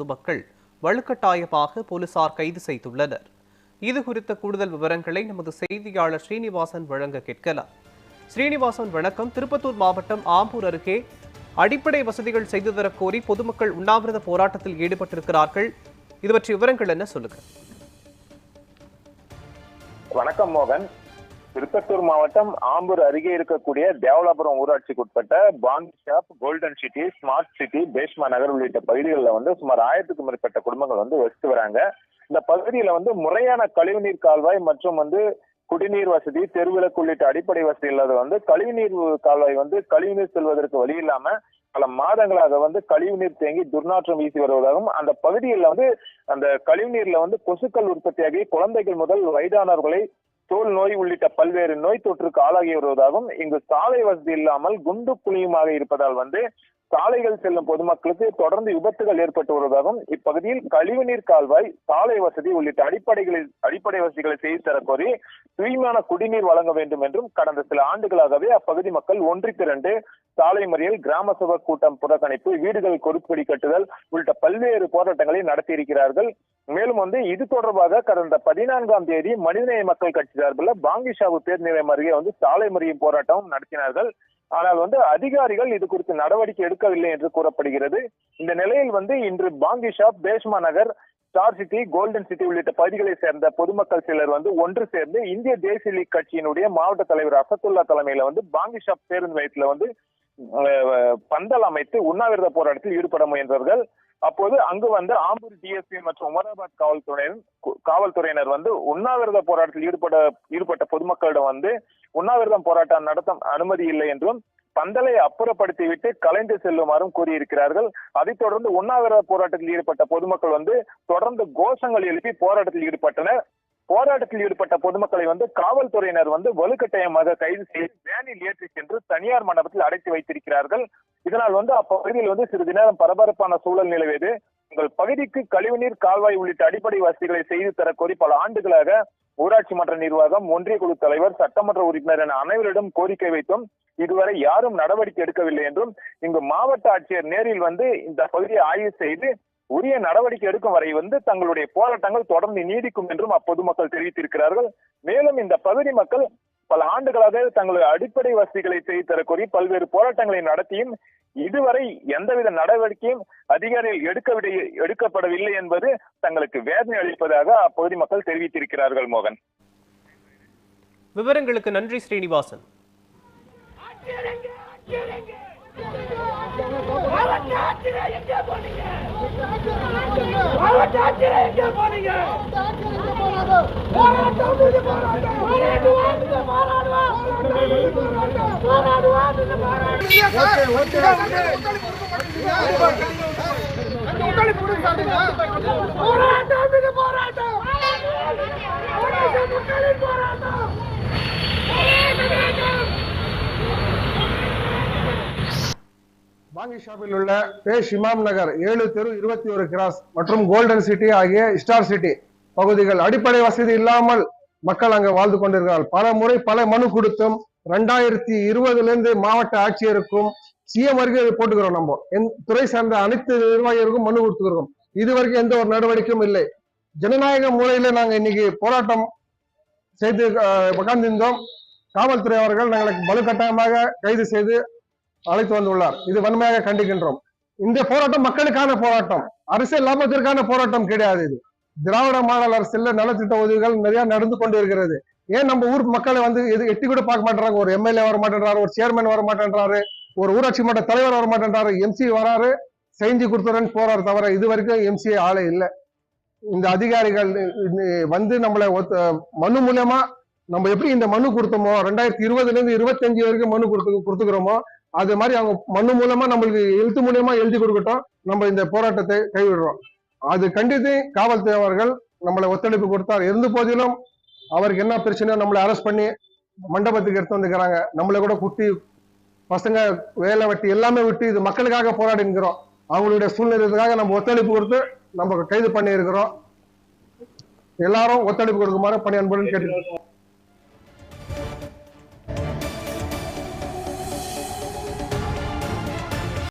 பொதுமக்கள் வலுக்கட்டாயமாக போலீசார் கைது செய்துள்ளனர். இது குறித்த கூடுதல் விவரங்களை நமது செய்தியாளர் ஸ்ரீனிவாசன் வழங்க கேட்கலாம். ஸ்ரீனிவாசன் வணக்கம். திருப்பத்தூர் மாவட்டம் ஆம்பூர் அருகே அடிப்படை வசதிகள் செய்து தரக்கோரி பொதுமக்கள் உண்ணாவிரத போராட்டத்தில் ஈடுபட்டிருக்கிறார்கள். இது பற்றிய விவரங்கள் என்ன? சொல்லுங்க. வணக்கம் மோகன். திருப்பத்தூர் மாவட்டம் ஆம்பூர் அருகே இருக்கக்கூடிய தேவலாபுரம் ஊராட்சிக்கு உட்பட்ட bond shop golden city smart city பேஷ்மா நகர் உள்ளிட்ட பகுதிகளில் வந்து சுமார் ஆயிரத்துக்கும் மேற்பட்ட குடும்பங்கள் வந்து வசித்து வராங்க. இந்த பகுதியில வந்து முறையான கழிவுநீர் கால்வாய் மற்றும் வந்து குடிநீர் வசதி தெருவிளக்கு உள்ளிட்ட அடிப்படை வசதி இல்லாத வந்து கழிவுநீர் கால்வாய் வந்து கழிவுநீர் செல்வதற்கு வழி இல்லாம பல மாதங்களாக வந்து கழிவுநீர் தேங்கி துர்நாற்றம் வீசி வருவதாகவும் அந்த பகுதியில் வந்து அந்த கழிவுநீர்ல வந்து கொசுக்கள் உற்பத்தியாகி குழந்தைகள் முதல் வயதானவர்களை தோல் நோய் உள்ளிட்ட பல்வேறு நோய் தொற்றுக்கு ஆளாகி வருவதாகவும் இங்கு சாலை வசதி இல்லாமல் குண்டு குழியுமாக இருப்பதால் வந்து சாலைகள் செல்லும் பொதுமக்களுக்கு தொடர்ந்து விபத்துகள் ஏற்பட்டு வருவதாகவும் இப்பகுதியில் கழிவுநீர் கால்வாய் சாலை வசதி உள்ளிட்ட அடிப்படைகளில் அடிப்படை வசதிகளை செய்து தரக்கோரி தூய்மையான குடிநீர் வழங்க வேண்டும் என்றும் கடந்த சில ஆண்டுகளாகவே அப்பகுதி மக்கள் ஒன்றி திரண்டு சாலை மறியல் கிராம சபை கூட்டம் புறக்கணிப்பு வீடுகள் கொடுப்படி கட்டுதல் உள்ளிட்ட பல்வேறு போராட்டங்களை நடத்தியிருக்கிறார்கள். மேலும் வந்து இது தொடர்பாக கடந்த பதினான்காம் தேதி மனிதநேய மக்கள் கட்சி சார்பில் பாங்கிஷாவு பேர் நிலையம் அருகே வந்து சாலை மறியும் போராட்டம் நடத்தினார்கள். ஆனால் வந்து அதிகாரிகள் இது குறித்து நடவடிக்கை எடுக்கவில்லை என்று கூறப்படுகிறது. இந்த நிலையில் வந்து இன்று பாங்கி shop Peshma Nagar star city golden city உள்ளிட்ட பகுதிகளை சேர்ந்த பொதுமக்கள் சிலர் வந்து ஒன்று சேர்ந்து இந்திய தேசிய லீக் கட்சியினுடைய மாவட்ட தலைவர் அசத்துல்லா தலைமையில வந்து பாங்கி ஷாப் பேருந்து நிலையத்துல வந்து பந்தல் அமைத்து உண்ணாவிரத போராட்டத்தில் ஈடுபட முயன்றார்கள் அப்போது அங்கு வந்து ஆம்பூர் டிஎஸ்பி மற்றும் உமராபாத் காவல்துறையினர் காவல்துறையினர் வந்து உண்ணாவிரத போராட்டத்தில் ஈடுபட ஈடுபட்ட பொதுமக்களிடம் வந்து உண்ணாவிரதம் போராட்டம் நடத்த அனுமதி இல்லை என்றும் பந்தலை அப்புறப்படுத்திவிட்டு கலைந்து செல்லுமாறும் கூறியிருக்கிறார்கள். அதைத் தொடர்ந்து உண்ணாவிரத போராட்டத்தில் ஈடுபட்ட பொதுமக்கள் வந்து தொடர்ந்து கோஷங்கள் எழுப்பி போராட்டத்தில் ஈடுபட்டனர். போராட்டத்தில் ஈடுபட்ட பொதுமக்களை வந்து காவல்துறையினர் வந்து வலுக்கட்டாயமாக கைது செய்து வேனில் ஏற்றி சென்று தனியார் மண்டபத்தில் அடைத்து வைத்திருக்கிறார்கள். இதனால் வந்து அப்பகுதியில் வந்து சிறிது நேரம் பரபரப்பான சூழல் நிலவியது. உங்கள் பகுதிக்கு கழிவுநீர் கால்வாய் உள்ளிட்ட அடிப்படை வசதிகளை செய்து தர கோரி பல ஆண்டுகளாக ஊராட்சி மன்ற நிர்வாகம் ஒன்றிய குழு தலைவர் சட்டமன்ற உறுப்பினர் என அனைவரிடம் கோரிக்கை வைத்தும் இதுவரை யாரும் நடவடிக்கை எடுக்கவில்லை என்றும் இங்கு மாவட்ட ஆட்சியர் நேரில் வந்து இந்த பகுதியை ஆய்வு செய்து உரிய நடவடிக்கை எடுக்கும் வரை வந்து தங்களுடைய போராட்டங்கள் தொடர்ந்து நீடிக்கும் என்றும் அப்பொதுமக்கள் தெரிவித்திருக்கிறார்கள். மேலும் இந்த பகுதி மக்கள் பல ஆண்டுகளாக தங்களுடைய அடிப்படை வசதிகளை செய்து தர கோரி பல்வேறு போராட்டங்களை நடத்தியும் இதுவரை எந்தவித நடவடிக்கையும் அதிகாரிகள் எடுக்கவில்லை எடுக்கப்படவில்லை என்பது தங்களுக்கு வேதனை அளிப்பதாக அப்பகுதி மக்கள் தெரிவித்திருக்கிறார்கள் மோகன். விவரங்களுக்கு நன்றி ஸ்ரீனிவாசன். மாவட்ட ஆட்சியர் எங்கே போனீங்க மாவட்ட ஆட்சியர் எங்கே போனீங்க போராட்டம் இது போராட்டம் போராடுவோம் இது போராடுவோம் போராடுவோம் இது போராடுவோம் போராட்டம் இது போராட்டம் போராட்டம் மக்களின் போராட்டம் போராட்டம் பாங்கி ஷாப்பில் உள்ள பேஷ் இமாம் நகர் ஏழு தெரு இருபத்தி ஒரு கிராஸ் மற்றும் கோல்டன் சிட்டி ஆகிய ஸ்டார் சிட்டி பகுதிகள். அடிப்படை வசதி இல்லாமல் மக்கள் அங்கு வாழ்ந்து கொண்டிருக்கிறார்கள். பல முறை பல மனு கொடுத்தும் ரெண்டாயிரத்தி இருபதுல இருந்து மாவட்ட ஆட்சியருக்கும் சிஎம் வரைக்கும் இதை போட்டுக்கிறோம் நம்ம. என் துறை சார்ந்த அனைத்து நிர்வாகிகளுக்கும் மனு கொடுத்துக்கிறோம். இதுவரைக்கும் எந்த ஒரு நடவடிக்கையும் இல்லை. ஜனநாயக முறையில நாங்க இன்னைக்கு போராட்டம் செய்து உட்கார்ந்திருந்தோம் காவல்துறை அவர்கள் நாங்களுக்கு வலுக்கட்டாயமாக கைது செய்து அழைத்து வந்துள்ளார். இது வன்மையாக கண்டிக்கின்றோம். இந்த போராட்டம் மக்களுக்கான போராட்டம். அரசியல் லாபத்திற்கான போராட்டம் கிடையாது இது. திராவிட மாடல் அரசியல் நலத்திட்ட உதவிகள் நிறைய நடந்து கொண்டு இருக்கிறது ஏன் நம்ம ஊர் மக்களை வந்து இது எட்டி கூட பார்க்க மாட்டேறாங்க ஒரு எம்எல்ஏ வர மாட்டேன்றாரு ஒரு சேர்மன் வர மாட்டேன்றாரு ஒரு ஊராட்சி மன்ற தலைவர் வர மாட்டேன்றாரு எம்சி வராரு செஞ்சு கொடுத்துறேன்னு போறாரு தவிர இது வரைக்கும் எம்சி ஆளே இல்லை. இந்த அதிகாரிகள் வந்து நம்மளை ஒத்த- மனு மூலியமா நம்ம எப்படி இந்த மனு கொடுத்தோமோ ரெண்டாயிரத்தி இருபதுல இருந்து இருபத்தஞ்சு வரைக்கும் மனு கொடுத்து கொடுத்துக்கிறோமோ அது மாதிரி அவங்க மண்ணு மூலமா நம்மளுக்கு எழுத்து மூலியமா எழுதி கொடுக்கட்டும். நம்ம இந்த போராட்டத்தை கைவிடுறோம். அது கண்டித்து காவல்துறை அவர்கள் நம்மளை ஒத்துழைப்பு கொடுத்தார் இருந்த போதிலும் அவருக்கு என்ன பிரச்சனையோ நம்மளை அரெஸ்ட் பண்ணி மண்டபத்துக்கு எடுத்து வந்துக்கிறாங்க. நம்மளை கூட குட்டி பசங்க வேலை வெட்டி எல்லாமே விட்டு இது மக்களுக்காக போராடிங்கிறோம் அவங்களுடைய சூழ்நிலைக்காக நம்ம ஒத்துழைப்பு கொடுத்து நம்ம கைது பண்ணி இருக்கிறோம் எல்லாரும் ஒத்துழைப்பு கொடுக்குமாறு பணி அன்புடன் கேட்டு